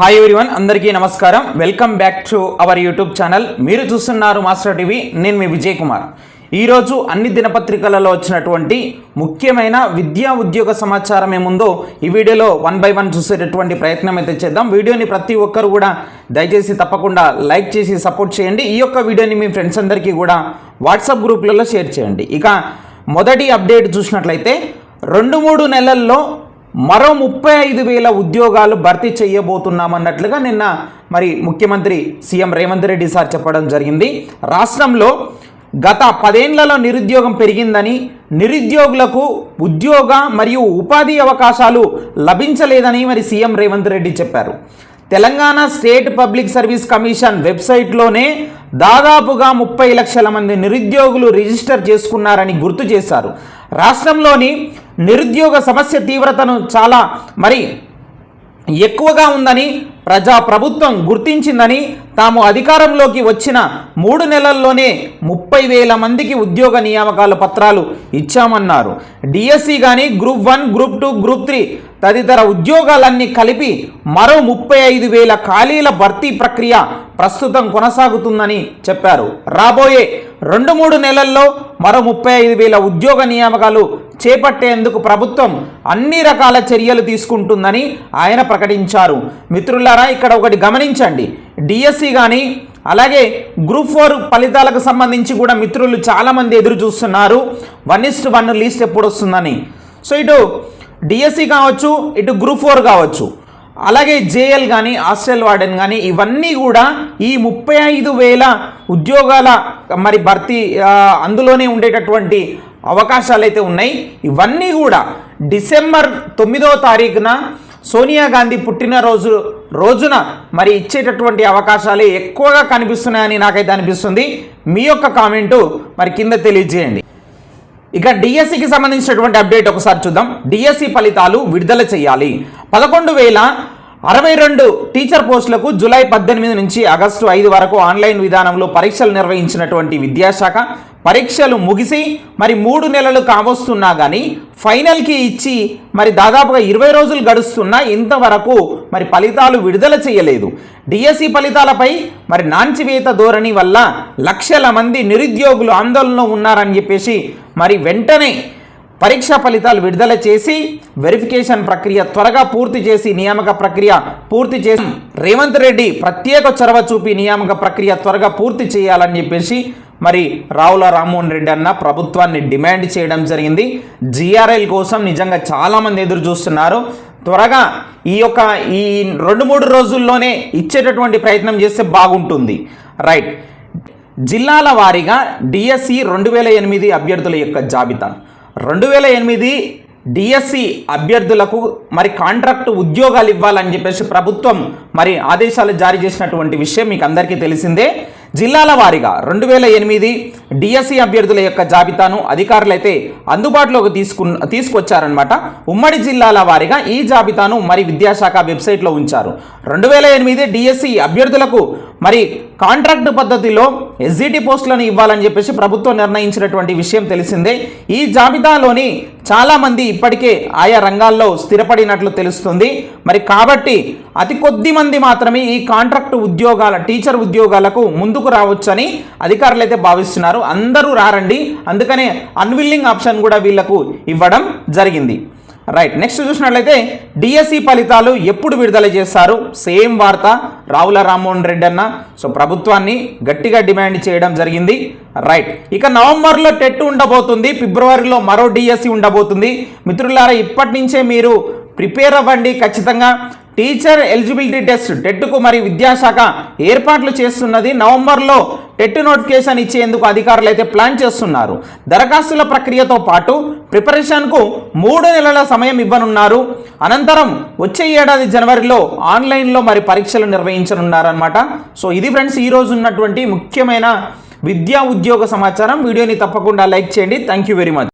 Hi everyone అందరికీ నమస్కారం. Welcome back to our YouTube channel మీరు చూస్తున్నారు మాస్టర్ టీవీ నేను మీ విజయ్ కుమార్. ఈరోజు అన్ని దినపత్రికలలో వచ్చినటువంటి ముఖ్యమైన విద్యా ఉద్యోగ సమాచారం ఏముందో ఈ వీడియోలో వన్ బై వన్ చూసేటటువంటి ప్రయత్నం అయితే చేద్దాం. వీడియోని ప్రతి ఒక్కరు కూడా దయచేసి తప్పకుండా లైక్ చేసి సపోర్ట్ చేయండి. ఈ యొక్క వీడియోని మీ ఫ్రెండ్స్ అందరికీ కూడా వాట్సాప్ గ్రూప్లలో షేర్ చేయండి. ఇక మొదటి అప్డేట్ చూసినట్లయితే రెండు మూడు నెలల్లో మరో ముప్పై ఐదు వేల ఉద్యోగాలు భర్తీ చేయబోతున్నామన్నట్లుగా నిన్న మరి ముఖ్యమంత్రి సీఎం రేవంత్ రెడ్డి సార్ చెప్పడం జరిగింది. రాష్ట్రంలో గత పదేళ్ళలో నిరుద్యోగం పెరిగిందని నిరుద్యోగులకు ఉద్యోగ మరియు ఉపాధి అవకాశాలు లభించలేదని మరి సీఎం రేవంత్ రెడ్డి చెప్పారు. Telangana state public service commission వెబ్సైట్లోనే దాదాపుగా ముప్పై లక్షల మంది నిరుద్యోగులు రిజిస్టర్ చేసుకున్నారని గుర్తు చేశారు. రాష్ట్రంలోని నిరుద్యోగ సమస్య తీవ్రతను చాలా మరి ఎక్కువగా ఉందని ప్రజా ప్రభుత్వం గుర్తించిందని తాము అధికారంలోకి వచ్చిన మూడు నెలల్లోనే ముప్పై వేల మందికి ఉద్యోగ నియామకాల పత్రాలు ఇచ్చామన్నారు. డిఎస్సి కానీ group one group two group three తదితర ఉద్యోగాలన్నీ కలిపి మరో ముప్పై ఐదు వేల ఖాళీల భర్తీ ప్రక్రియ ప్రస్తుతం కొనసాగుతుందని చెప్పారు. రాబోయే రెండు మూడు నెలల్లో మరో ముప్పై ఐదు వేల ఉద్యోగ నియామకాలు చేపట్టేందుకు ప్రభుత్వం అన్ని రకాల చర్యలు తీసుకుంటుందని ఆయన ప్రకటించారు. మిత్రుల మిత్రులారా ఇక్కడ ఒకటి గమనించండి. డిఎస్సి కానీ అలాగే గ్రూప్ ఫోర్ ఫలితాలకు సంబంధించి కూడా మిత్రులు చాలామంది ఎదురు చూస్తున్నారు. వన్ ఇస్ట్ వన్ లీస్ట్ ఎప్పుడు వస్తుందని. సో ఇటు డిఎస్సి కావచ్చు ఇటు గ్రూప్ ఫోర్ కావచ్చు అలాగే జేఎల్ కానీ హాస్టల్ వార్డెన్ కానీ ఇవన్నీ కూడా ఈ ముప్పై ఐదు వేల ఉద్యోగాల మరి భర్తీ అందులోనే ఉండేటటువంటి అవకాశాలు అయితే ఉన్నాయి. ఇవన్నీ కూడా డిసెంబర్ తొమ్మిదవ తారీఖున సోనియా గాంధీ పుట్టినరోజు రోజున మరి ఇచ్చేటటువంటి అవకాశాలు ఎక్కువగా కనిపిస్తున్నాయని నాకైతే అనిపిస్తుంది. మీ యొక్క కామెంటు మరి కింద తెలియజేయండి. ఇక డిఎస్సికి సంబంధించినటువంటి అప్డేట్ ఒకసారి చూద్దాం. డిఎస్సి ఫలితాలు విడుదల చేయాలి. పదకొండు వేల అరవై రెండు టీచర్ పోస్టులకు జూలై పద్దెనిమిది నుంచి ఆగస్టు ఐదు వరకు ఆన్లైన్ విధానంలో పరీక్షలు నిర్వహించినటువంటి విద్యాశాఖ పరీక్షలు ముగిసి మరి మూడు నెలలు కావస్తున్నా కానీ ఫైనల్కి ఇచ్చి మరి దాదాపుగా ఇరవై రోజులు గడుస్తున్నా ఇంతవరకు మరి ఫలితాలు విడుదల చేయలేదు. డిఎస్సి ఫలితాలపై మరి నాంచివేత ధోరణి వల్ల లక్షల మంది నిరుద్యోగులు ఆందోళనలో ఉన్నారని చెప్పేసి మరి వెంటనే పరీక్ష ఫలితాలు విడుదల చేసి వెరిఫికేషన్ ప్రక్రియ త్వరగా పూర్తి చేసి నియామక ప్రక్రియ పూర్తి చేసి రేవంత్ రెడ్డి ప్రత్యేక చొరవ చూపి నియామక ప్రక్రియ త్వరగా పూర్తి చేయాలని చెప్పేసి మరి రావుల రామ్మోహన్ రెడ్డి అన్న ప్రభుత్వాన్ని డిమాండ్ చేయడం జరిగింది. జిఆర్ఎల్ కోసం నిజంగా చాలామంది ఎదురు చూస్తున్నారు. త్వరగా ఈ యొక్క ఈ రెండు మూడు రోజుల్లోనే ఇచ్చేటటువంటి ప్రయత్నం చేస్తే బాగుంటుంది. రైట్. జిల్లాల వారీగా డిఎస్సి రెండు వేల ఎనిమిది అభ్యర్థుల యొక్క జాబితా. రెండు వేల ఎనిమిది డిఎస్సి అభ్యర్థులకు మరి కాంట్రాక్ట్ ఉద్యోగాలు ఇవ్వాలని చెప్పేసి ప్రభుత్వం మరి ఆదేశాలు జారీ చేసినటువంటి విషయం మీకు అందరికీ తెలిసిందే. జిల్లాల వారీగా రెండు వేల ఎనిమిది డిఎస్సి అభ్యర్థుల యొక్క జాబితాను అధికారులు అయితే అందుబాటులోకి తీసుకు తీసుకొచ్చారనమాట ఉమ్మడి జిల్లాల వారీగా ఈ జాబితాను మరి విద్యాశాఖ వెబ్సైట్లో ఉంచారు. రెండు వేల ఎనిమిది డిఎస్సి అభ్యర్థులకు మరి కాంట్రాక్ట్ పద్ధతిలో ఎస్జిటి పోస్టులను ఇవ్వాలని చెప్పేసి ప్రభుత్వం నిర్ణయించినటువంటి విషయం తెలిసిందే. ఈ జాబితాలోని చాలామంది ఇప్పటికే ఆయా రంగాల్లో స్థిరపడినట్లు తెలుస్తుంది. మరి కాబట్టి అతి కొద్ది మంది మాత్రమే ఈ కాంట్రాక్ట్ ఉద్యోగాల టీచర్ ఉద్యోగాలకు ముందుకు రావచ్చని అధికారులు అయితే భావిస్తున్నారు. అందరూ రారండి. అందుకనే అన్విల్లింగ్ ఆప్షన్ కూడా వీళ్ళకు ఇవ్వడం జరిగింది. రైట్ నెక్స్ట్ చూసినట్లయితే డిఎస్సి ఫలితాలు ఎప్పుడు విడుదల చేస్తారు? సేమ్ వార్త రావుల రామ్మోహన్ రెడ్డి అన్న. సో ప్రభుత్వాన్ని గట్టిగా డిమాండ్ చేయడం జరిగింది. రైట్ ఇక నవంబర్లో టెట్ ఉండబోతుంది. ఫిబ్రవరిలో మరో డిఎస్సి ఉండబోతుంది. మిత్రులారా ఇప్పటి నుంచే మీరు ప్రిపేర్ అవ్వండి ఖచ్చితంగా. టీచర్ ఎలిజిబిలిటీ టెస్ట్ టెట్కు మరి విద్యాశాఖ ఏర్పాట్లు చేస్తున్నది. నవంబర్లో టెట్ నోటిఫికేషన్ ఇచ్చేందుకు అధికారులు అయితే ప్లాన్ చేస్తున్నారు. దరఖాస్తుల ప్రక్రియతో పాటు ప్రిపరేషన్కు మూడు నెలల సమయం ఇవ్వనున్నారు. అనంతరం వచ్చే ఏడాది జనవరిలో ఆన్లైన్లో మరి పరీక్షలు నిర్వహించనున్నారనమాట సో ఇది ఫ్రెండ్స్ ఈరోజు ఉన్నటువంటి ముఖ్యమైన విద్యా ఉద్యోగ సమాచారం. వీడియోని తప్పకుండా లైక్ చేయండి. Thank you very much.